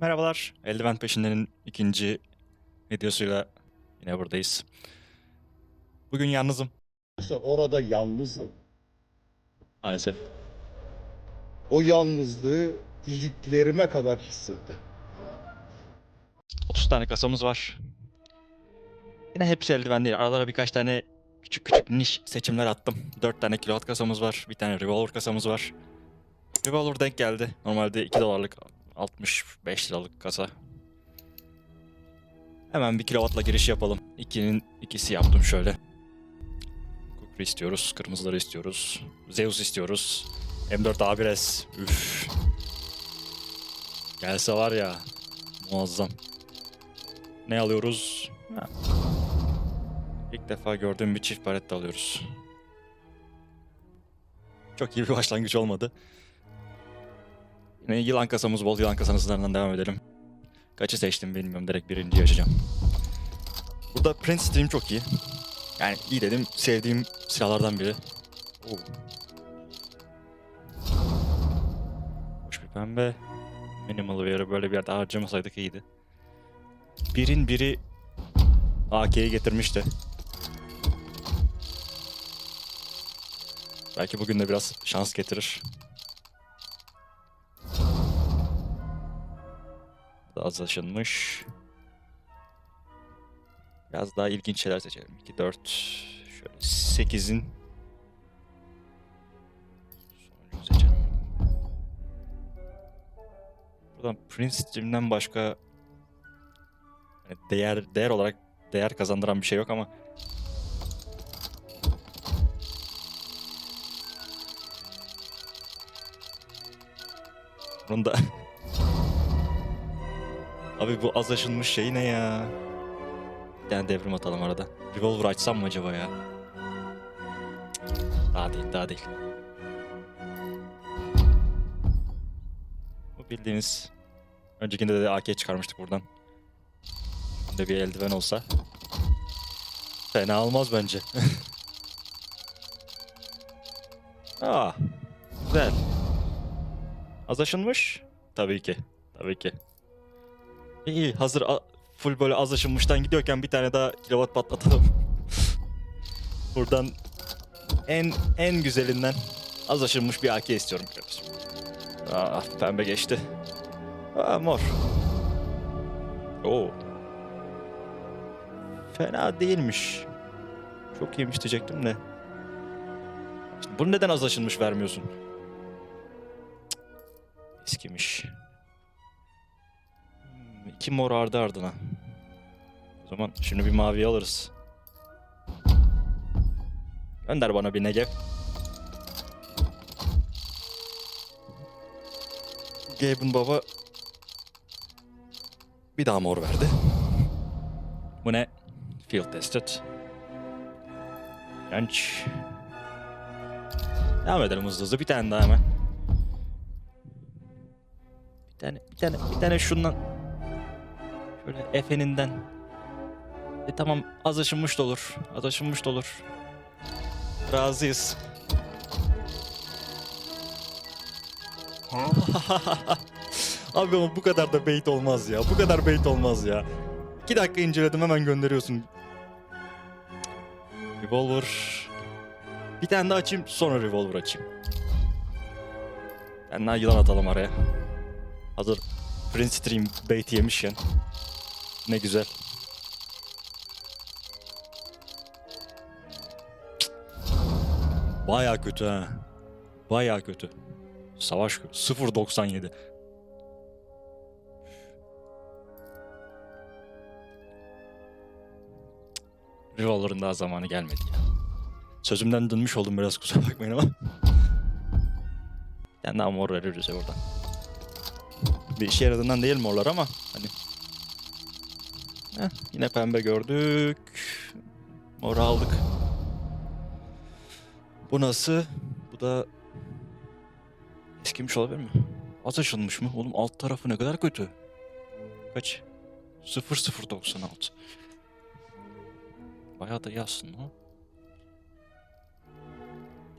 Merhabalar. Eldiven peşindenin ikinci videosuyla yine buradayız. Bugün yalnızım. Yoksa orada yalnızım. Maalesef. O yalnızlığı iliklerime kadar hissettim. 30 tane kasamız var. Yine hepsi eldiven değil. Aralara birkaç tane küçük küçük niş seçimler attım. 4 tane kilowatt kasamız var. Bir tane revolver kasamız var. Revolver denk geldi. Normalde 2 dolarlık 65 liralık kasa. Hemen bir kilowattla giriş yapalım. İkinin ikisi yaptım şöyle. Kukri istiyoruz. Kırmızıları istiyoruz. Zeus istiyoruz. M4 A1S. Üf. Gelse var ya. Muazzam. Ne alıyoruz? Ha. İlk defa gördüğüm bir çift baretta alıyoruz. Çok iyi bir başlangıç olmadı. Yılan kasamız bol. Yılan kasanızlarından devam edelim. Kaçı seçtim bilmiyorum. Direkt birinci açacağım. Burada Prince Stream çok iyi. Yani iyi dedim. Sevdiğim silahlardan biri. Oo. Hoş bir pembe. Minimal Wear'ı böyle bir yerde harcamasaydık iyiydi. Birin biri AK'yi getirmişti. Belki bugün de biraz şans getirir. Daha az aşınmış. Biraz daha ilginç şeyler seçelim. 2, 4, şöyle 8'in sonuncu seçelim. Buradan Prince Stream'den başka yani değer değer olarak değer kazandıran bir şey yok ama bunun da Abi bu az aşınmış şey ne ya? Bir tane devrim atalım arada. Revolver açsam mı acaba ya? Daha değil, daha değil. Bu bildiğiniz öncekinde de AK çıkarmıştık buradan. Şimdi bir eldiven olsa fena olmaz bence. Aa, güzel. Az aşınmış? Tabii ki. Tabii ki. İyi hazır full böyle az aşınmıştan gidiyorken bir tane daha kilowatt patlatalım. Buradan en en güzelinden az aşınmış bir AK istiyorum kardeşim. Aa pembe geçti. Aa mor. Oo. Fena değilmiş. Çok iyiymiş diyecektim de. Şimdi bunu neden az aşınmış vermiyorsun? Cık. Eskimiş. İki mor ardı ardına. O zaman şimdi bir mavi alırız. Gönder bana bir Negev. Gaben baba bir daha mor verdi. Bu ne? Field tested. Genç. Devam edelim hızlı hızlı. Bir tane daha hemen. Bir tane, bir tane, bir tane şundan. Şöyle Efe'ninden. E tamam az aşınmış da olur. Az aşınmış da olur. Razıyız. Abi ama bu kadar da bait olmaz ya. Bu kadar bait olmaz ya. 2 dakika inceledim hemen gönderiyorsun. Revolver. Bir tane daha açayım sonra revolver açayım. Ben daha yılan atalım araya. Hazır Prince Stream bait yemişken. Ne güzel. Baya kötü ha. Baya kötü. Savaş 0.97. Revolver'ın daha zamanı gelmedi ya. Sözümden dönmüş oldum biraz kusura bakmayın ama. Tane daha mor veririz ya oradan. Bir işe yaradığından değil morlar ama hani. Heh, yine pembe gördük. Mor aldık. Bu nasıl? Bu da eskimiş olabilir mi? Az aşınmış mı? Oğlum alt tarafı ne kadar kötü. Kaç? 0096. Bayağı da iyi aslında.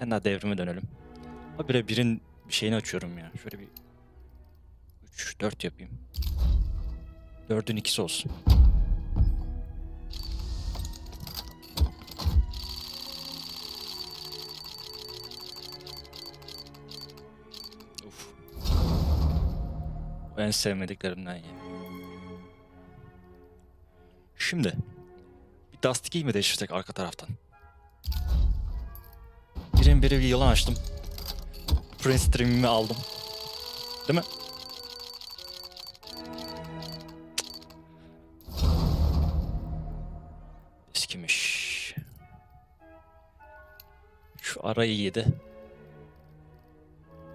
En daha devrime dönelim. Habire birin bir şeyini açıyorum ya. Şöyle bir 3 4 yapayım. Dördün ikisi olsun. En sevmediklerimden ya. Şimdi bir Dust 2'yi mi değiştirsek arka taraftan? Birin biri bir yılan açtım. Prince Stream'imi aldım. Değil mi? Eskimiş. Şu ara iyiydi.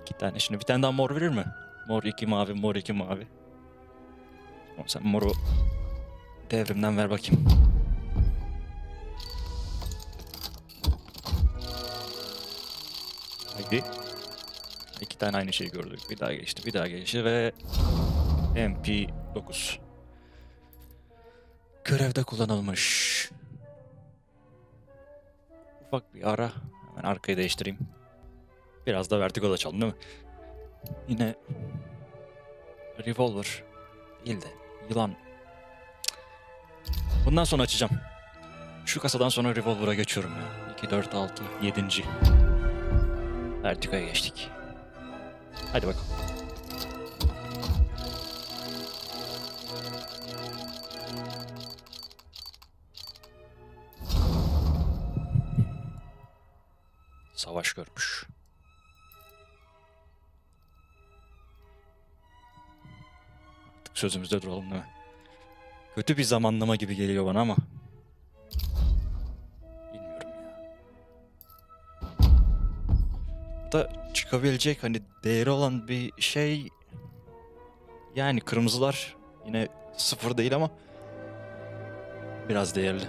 İki tane şimdi bir tane daha mor verir mi? Mor iki mavi, mor iki mavi. Tamam, sen moru devrimden ver bakayım. Haydi. İki tane aynı şeyi gördük. Bir daha geçti, bir daha geçti ve MP9. Görevde kullanılmış. Ufak bir ara. Hemen arkayı değiştireyim. Biraz da vertigo açalım değil mi? Yine revolver değil de yılan. Bundan sonra açacağım. Şu kasadan sonra revolver'a geçiyorum ya. 2, 4, 6, 7. Vertigo'ya geçtik. Hadi bakalım. Savaş görmüş. Sözümüzde duralım değil mi? Kötü bir zamanlama gibi geliyor bana ama. Bilmiyorum ya. Da çıkabilecek hani değeri olan bir şey yani kırmızılar yine sıfır değil ama biraz değerli.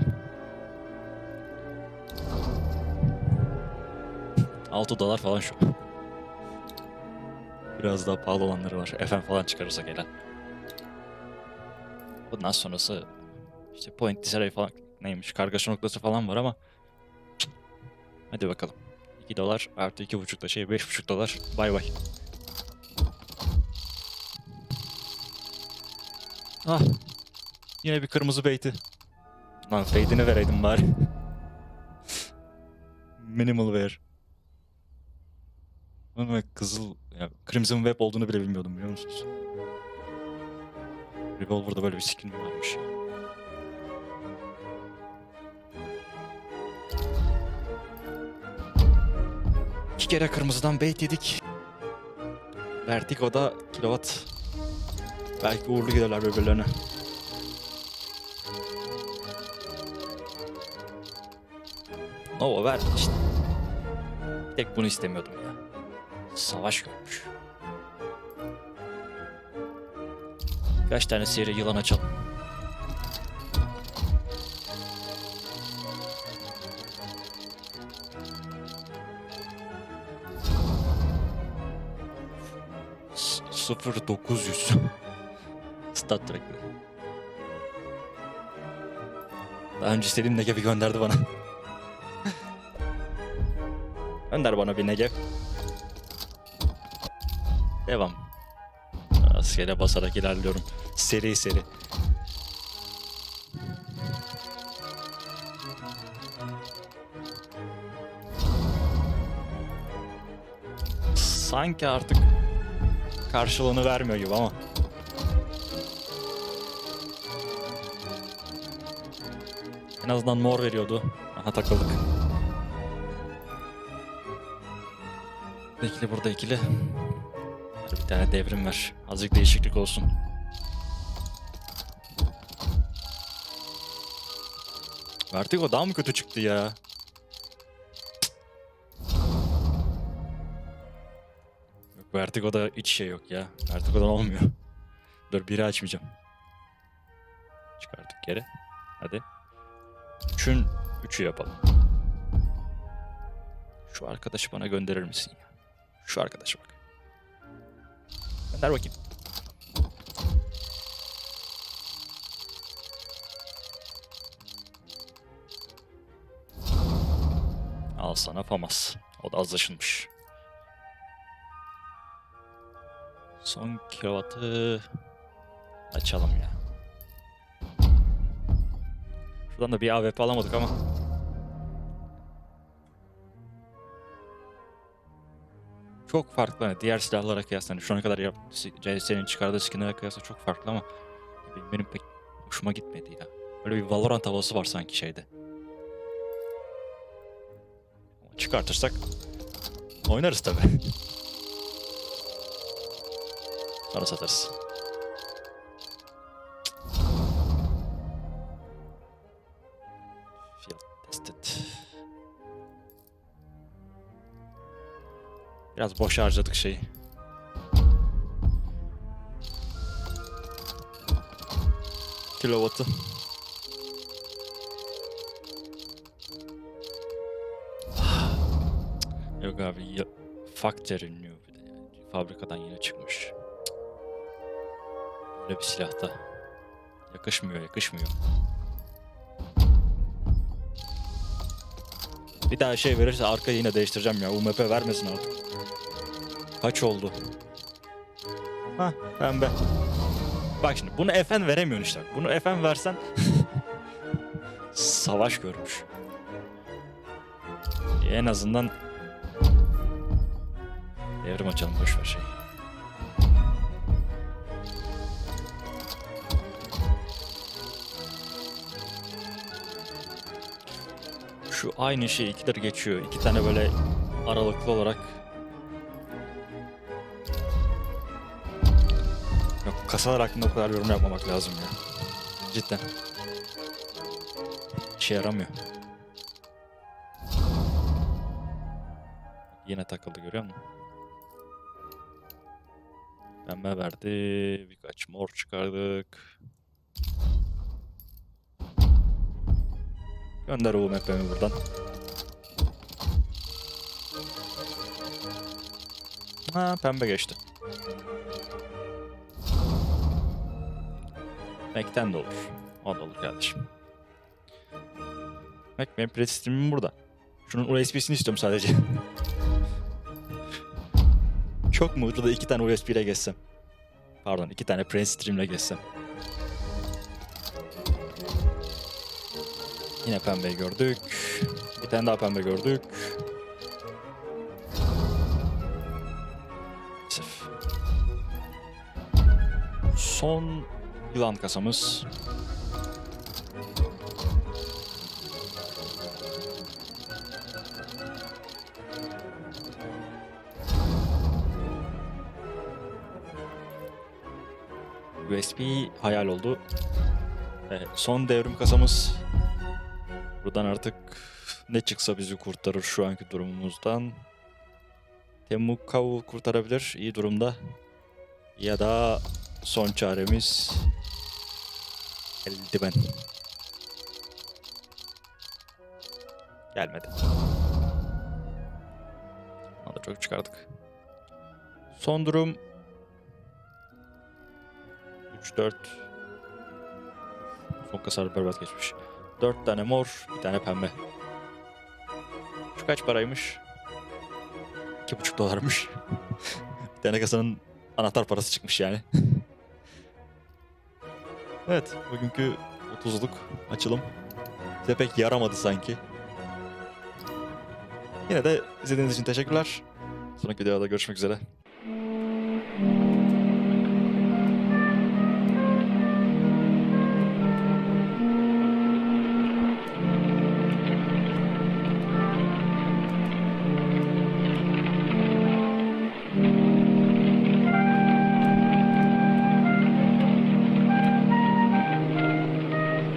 6 dolar falan şu. Biraz daha pahalı olanları var. FM falan çıkarırsak helal. Bundan sonrası işte point disarray falan neymiş kargaşa noktası falan var ama hadi bakalım. 2 dolar artı 2,5 da şey 5,5 dolar. Bay bay. Ah. Yine bir kırmızı beyti. Lan fade'ini vereydim bari. Minimal wear. Ama kızıl, ya Crimson Web olduğunu bile bilmiyordum biliyor musunuz? Revolver'da böyle bir skin mi varmış ya? İki kere kırmızıdan bait yedik. Vertigo'da kilowatt. Belki uğurlu giderler birbirlerine. Nova ver işte. Tek bunu istemiyordum ya. Savaş görmüş. Kaç tane seri yılan açalım. S- 0900 Star Trek'te. Daha önce istediğim Negev'i gönderdi bana. Gönder bana bir Negev. Devam. Askere basarak ilerliyorum. Seri seri. Sanki artık karşılığını vermiyor gibi ama. En azından mor veriyordu. Aha takıldık. İkili burada ikili. Bir tane devrim ver. Azıcık değişiklik olsun. Vertigo daha mı kötü çıktı ya? Yok Vertigo'da hiç şey yok ya. Vertigo'dan olmuyor. Dur biri açmayacağım. Çıkardık geri. Hadi. Üçün üçü yapalım. Şu arkadaşı bana gönderir misin ya? Şu arkadaşa bak. Gönder bakayım. Al sana Famas. O da azlaşılmış. Son kilovatı açalım ya. Buradan da bir AWP alamadık ama. Çok farklı hani diğer silahlara kıyasla. Hani şu ana kadar yap, CS'nin çıkardığı skinlere kıyasla çok farklı ama benim, benim pek hoşuma gitmedi ya. Böyle bir Valorant havası var sanki şeyde. Çıkartırsak oynarız tabi. Sonra satarız. Biraz boş harcadık şeyi. Kilovatı. Yok abi ya, factory new bir de yani. Fabrikadan yeni çıkmış. Böyle bir silahta. Yakışmıyor, yakışmıyor. Bir daha şey verirse arkayı yine değiştireceğim ya. UMP vermesin artık. Kaç oldu? Ha pembe. Bak şimdi bunu FN veremiyorsun işte. Bunu FN versen savaş görmüş. En azından devrim açalım boş ver şey. Şu aynı şey ikidir geçiyor. İki tane böyle aralıklı olarak. Yok kasalar hakkında o kadar yorum yapmamak lazım ya. Cidden. İşe yaramıyor. Yine takıldı görüyor musun? Pembe verdi. Birkaç mor çıkardık. Gönder UMP'mi buradan. Ha pembe geçti. Mac'ten de olur. O da olur kardeşim. Mac benim prestijimim burada. Şunun USB'sini istiyorum sadece. Çok mu? Burada iki tane USB ile geçsem. Pardon iki tane Prince Stream ile geçsem. Yine pembeyi gördük. Bir tane daha pembe gördük. Sif. Son yılan kasamız. USB hayal oldu. Evet, son devrim kasamız. Buradan artık ne çıksa bizi kurtarır şu anki durumumuzdan. Temukavu kurtarabilir iyi durumda. Ya da son çaremiz eldiven. Gelmedi. Onu da çok çıkardık. Son durum 3-4 Son kasar berbat geçmiş. 4 tane mor, bir tane pembe. Şu kaç paraymış? 2,5 dolarmış. bir tane kasanın anahtar parası çıkmış yani. evet, bugünkü 30'luk açılım size pek yaramadı sanki. Yine de izlediğiniz için teşekkürler. Sonraki videoda görüşmek üzere.